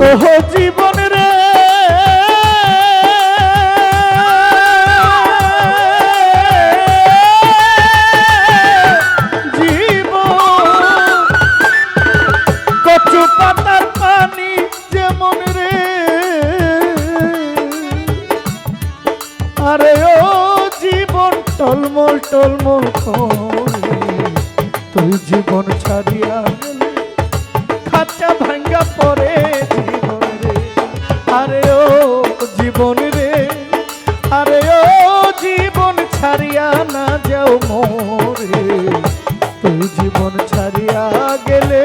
ওহো জীবন জীবন ছাড়িয়া না যাও মোরে। তুই জীবন ছাড়িয়া গেলে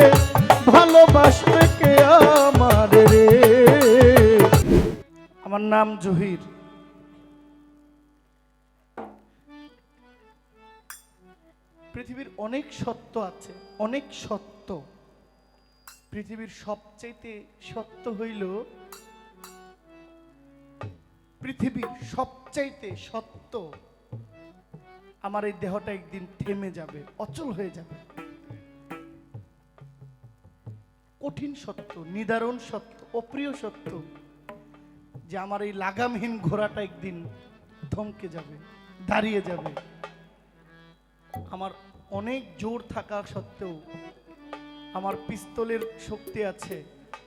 ভালোবাসবে কে আমার রে? আমার নাম জহির। পৃথিবীর অনেক সত্য আছে, অনেক সত্য। পৃথিবীর সবচাইতে সত্য হইল পৃথিবীর সবচাইতে সত্য, আমার এই দেহটা একদিন থেমে যাবে, অচল হয়ে যাবে। কঠিন সত্য, নিদারণ সত্য, অপ্রিয় সত্য, যে আমার এই লাগামহীন ঘোড়াটা একদিন থমকে যাবে, দাঁড়িয়ে যাবে। আমার অনেক জোর থাকা সত্ত্বেও, আমার পিস্তলের শক্তি আছে,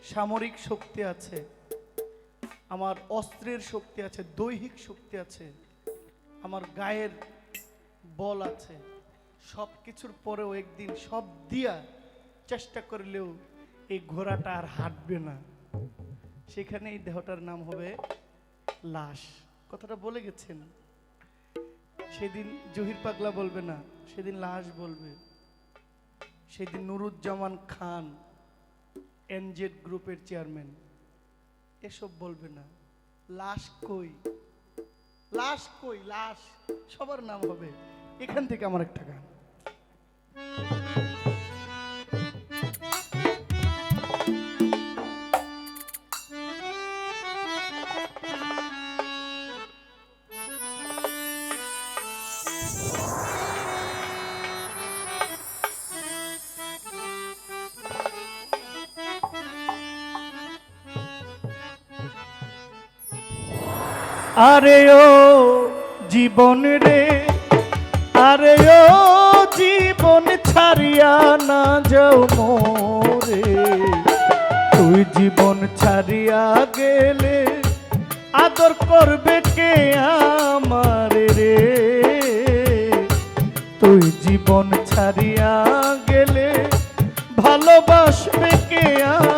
সামরিক শক্তি আছে আমার অস্ত্রের শক্তি আছে, দৈহিক শক্তি আছে, আমার গায়ের বল আছে সব কিছুর পরেও একদিন সব দিয়া চেষ্টা করলেও এই ঘোড়াটা আর হাঁটবে না। সেখানে এই দেহটার নাম হবে লাশ। কথাটা বলে গেছেন। সেদিন জহির পাগলা বলবে না, সেদিন লাশ বলবে। সেদিন নুরুজ্জামান খান, এনজেড গ্রুপের চেয়ারম্যান। এসব বলবে না। লাশ কই? লাশ কই? লাশ, সবার নাম হবে। এখান থেকে আমার একটা গান। আরে ও জীবন রে, আরে ও জীবন ছাড়িয়া না যাও মোরে। তুই জীবন ছাড়িয়া গেলে আদর করবে কে আমার রে? তুই জীবন ছাড়িয়া গেলে ভালোবাসবে কে আমারে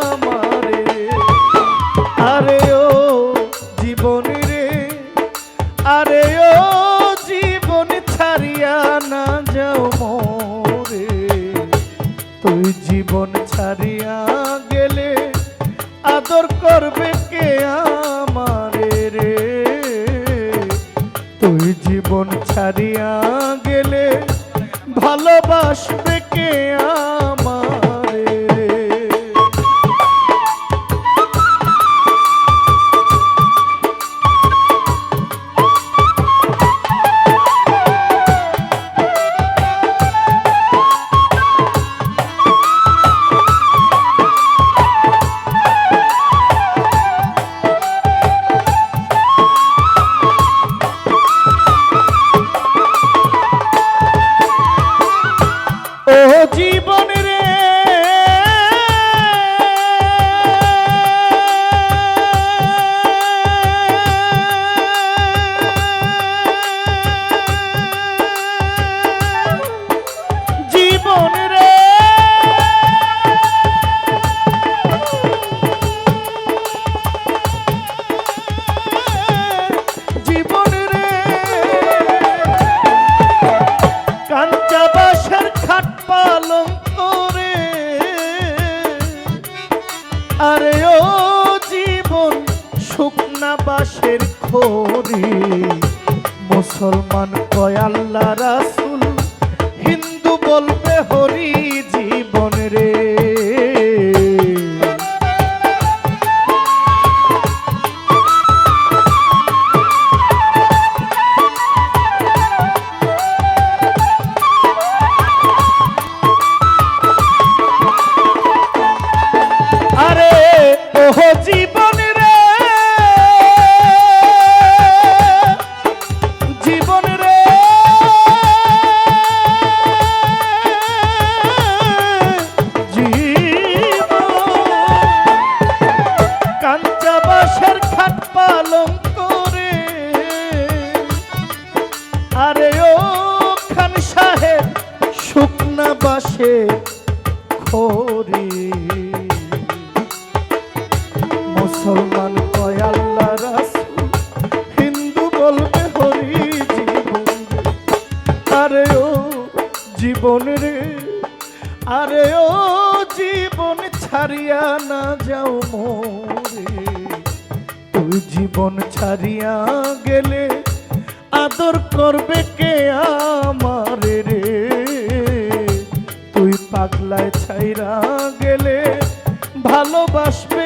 আরসের খাট পালং করে। আরে ও খান সাহেব, শুকনা বাসে খরে মুসলমান কয় হিন্দু বলবে হরি জীবন। আরে ও জীবন রে আরে ও জীবন ছাড়িয়া না যাও। জীবন ছাড়িয়া গেলে আদর করবে কে আমার রে? তুই পাগলায় ছাইরা গেলে ভালোবাসবে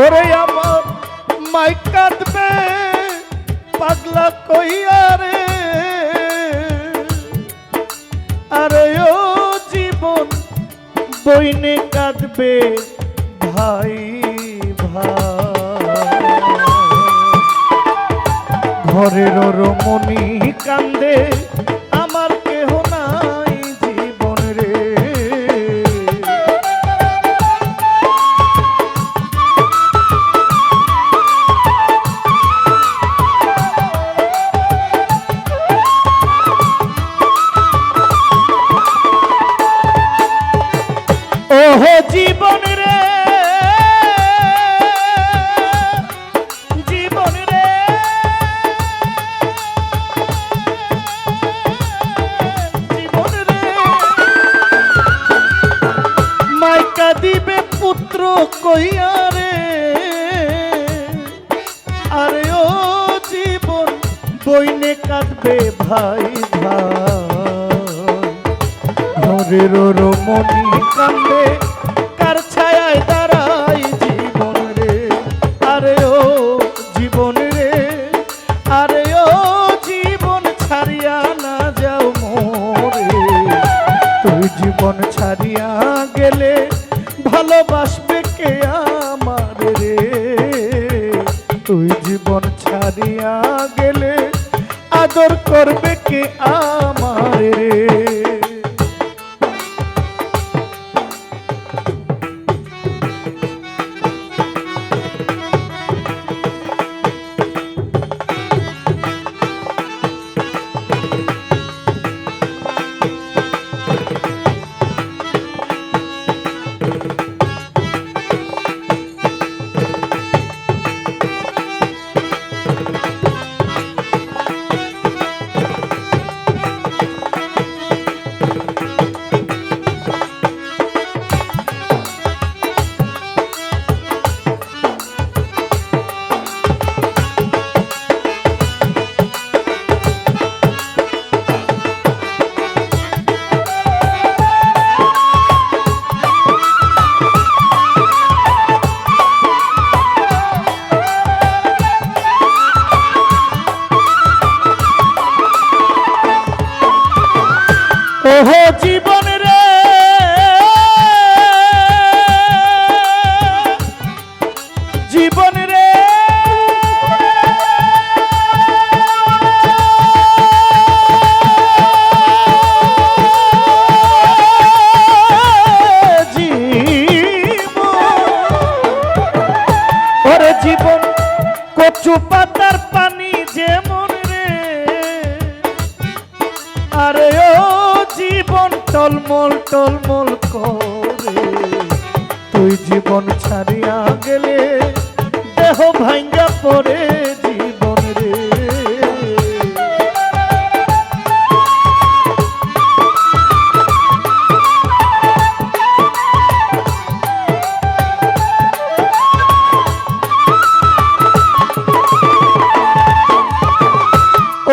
ওরে আমার মাই কাঁদবে, পাগলা কইয়া রে। আরে ও জীবন, বইনে কাঁদবে ভাই ভাই। ঘরের রমণী কান্দে ঘরের রমণী কান্দে, কার ছায়ায় দাঁড়াই জীবন রে? আরে ও জীবন রে, আরে ও জীবন ছাড়িয়া না যাও মোরে। তুই জীবন ছাড়িয়া গেলে ভালোবাসবে কে আমার রে? তুই জীবন ছাড়িয়া গেলে আদর করবে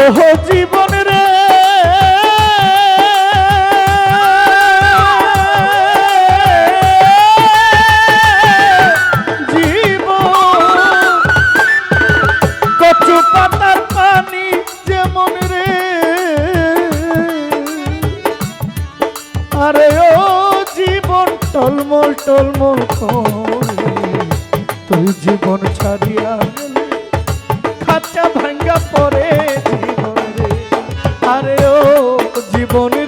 ওহ জীবন রে। কচু পাতার পানি যেমন রে। আরে ও জীবন টলমল টলমল করে। তুই জীবন ছাড়িয়া খাঁচা ভাঙ্গা পরে telefone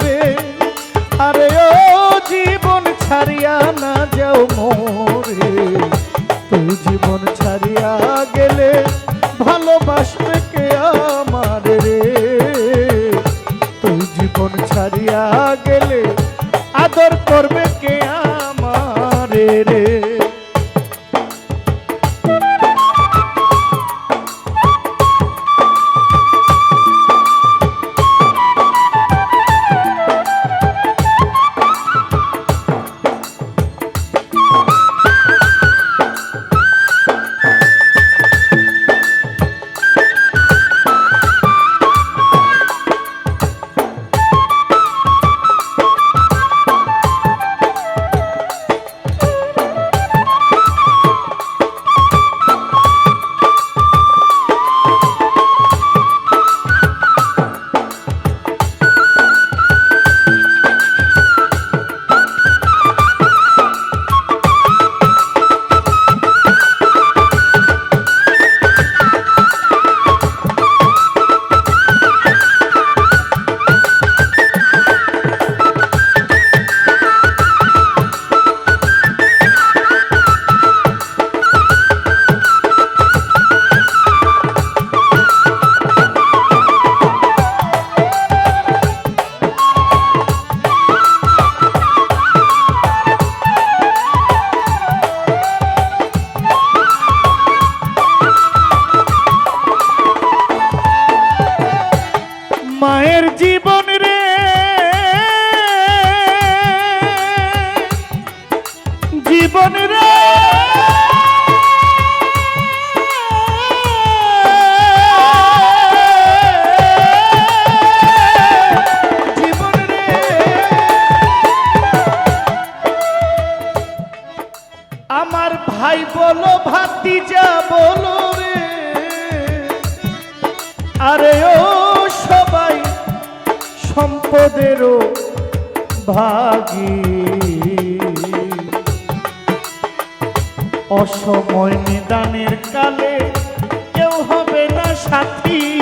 সম্পদেরও ভাগি। অসময় নিদানের কালে কেউ হবে না সাথী।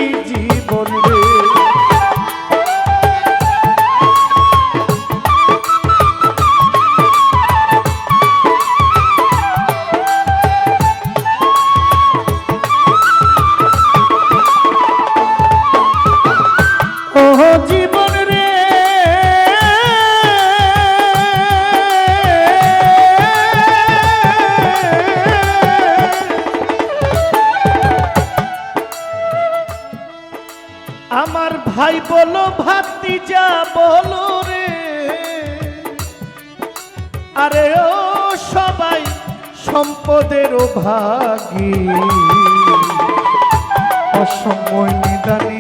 ভাই বলো ভাতিজা বলো রে। আরে ও সবাই সম্পদের ভাগী। অসময় নিদানি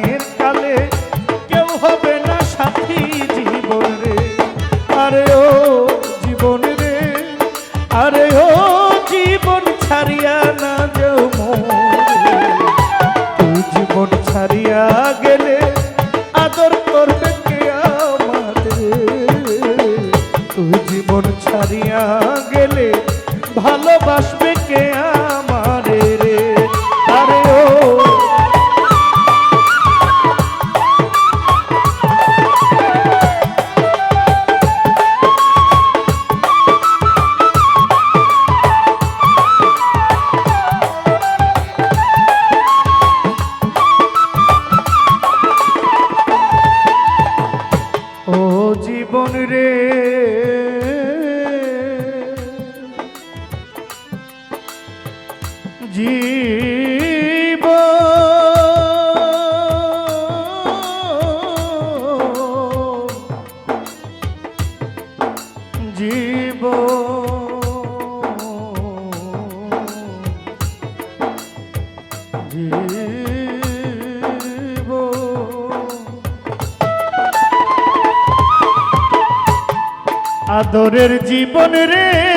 রে জীবন রে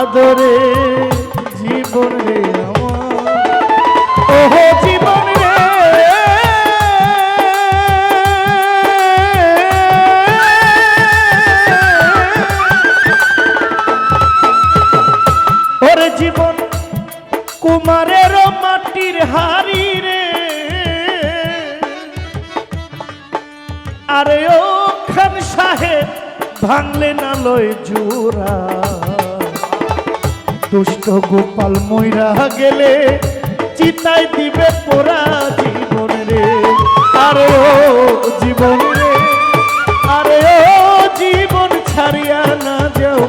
আদরে জীবন রে আমার। ওহো, জীবন রে। ওরে জীবন কুমারের মাটির হাড়ি রে। আরে ও খান সাহেব ভাঙলে না লয় জোড়া। দুষ্ট গোপাল ময়রা গেলে চিতায় দিবে পোড়া জীবন রে। আরে ও জীবন রে, আরে ও জীবন ছাড়িয়া না যাও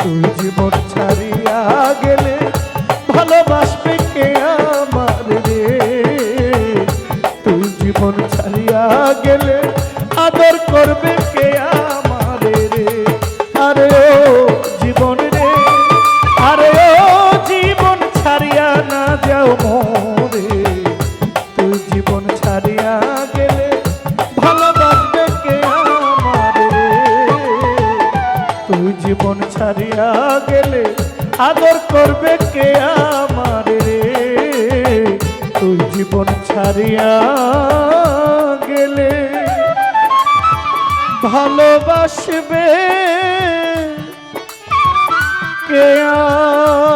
তুই জীবন ছাড়িয়া গেলে ভালোবাসবে কে আমার রে? তুই জীবন ছাড়িয়া গেলে আদর করবে জীবন ছাড়িয়া গেলে ভালোবাসবে কে আমার? তুই জীবন ছাড়িয়া গেলে আদর করবে কে আমার তুই জীবন ছাড়িয়া গেলে ভালোবাসবে কে আমার